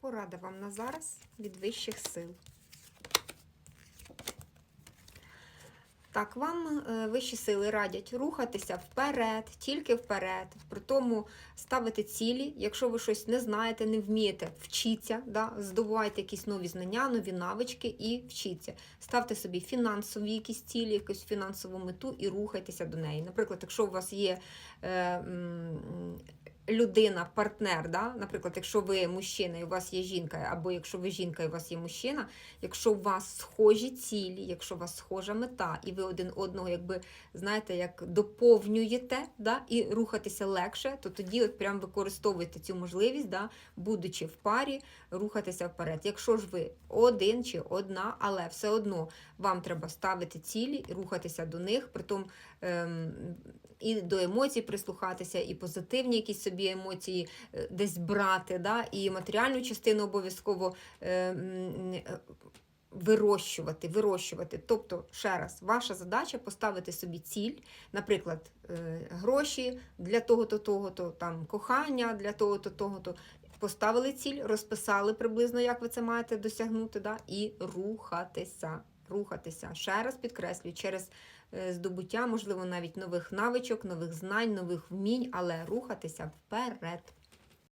Порада вам на зараз від вищих сил. Так, вам е, вищі сили радять рухатися вперед, тільки вперед. При тому ставити цілі. Якщо ви щось не знаєте, не вмієте, вчіться, да? здобувайте якісь нові знання, нові навички і вчіться. Ставте собі фінансові якісь цілі, якусь фінансову мету і рухайтеся до неї. Наприклад, якщо у вас є е, людина, партнер, да? наприклад, якщо ви мужчина і у вас є жінка, або якщо ви жінка і у вас є мужчина, якщо у вас схожі цілі, якщо у вас схожа мета, і ви один одного, якби знаєте, як доповнюєте, да? і рухатися легше, то тоді от прям використовуйте цю можливість, да? будучи в парі, рухатися вперед. Якщо ж ви один чи одна, але все одно вам треба ставити цілі, рухатися до них, притом ем, і до емоцій прислухатися, і позитивні якісь собі емоції е, десь брати, да? і матеріальну частину обов'язково. е, е, Вирощувати, вирощувати. Тобто, ще раз, ваша задача поставити собі ціль, наприклад, гроші для того-то, того-то, там кохання для того-то, того-то. Поставили ціль, розписали приблизно, як ви це маєте досягнути, да? і рухатися. Рухатися. Ще раз підкреслюю, через е, здобуття, можливо, навіть нових навичок, нових знань, нових вмінь, але рухатися вперед.